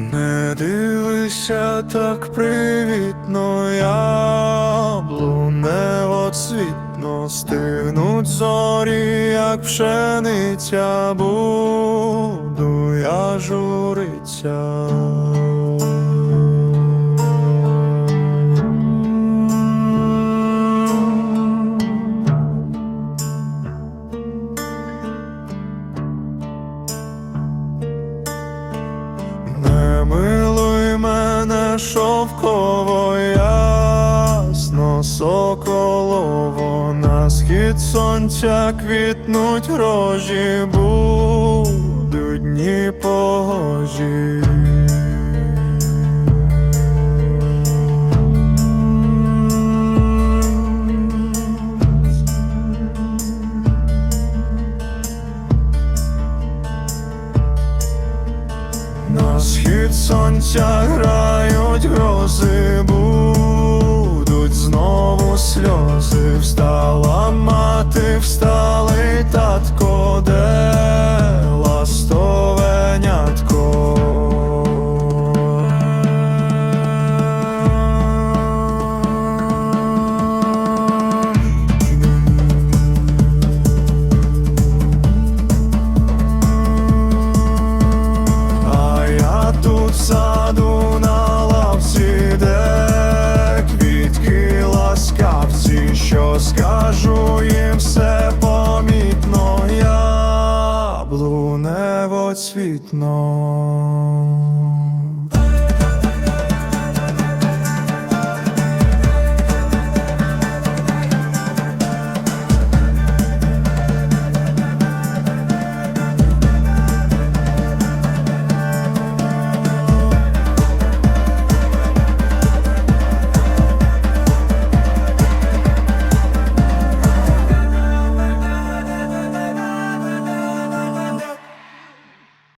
Не дивися так привітно, яблуне оцвітно, стигнуть зорі, як пшениця, буду я журиться. Не милуй мене шовково ясно, соколово, на схід сонця квітнуть рожі, будуть дні погожі. На схід сонця грають грози, будуть знову сльози. Встала мати, встали саду на лавці, де квітки ласкавці, що скажу їм все помітно, яблунево цвітно.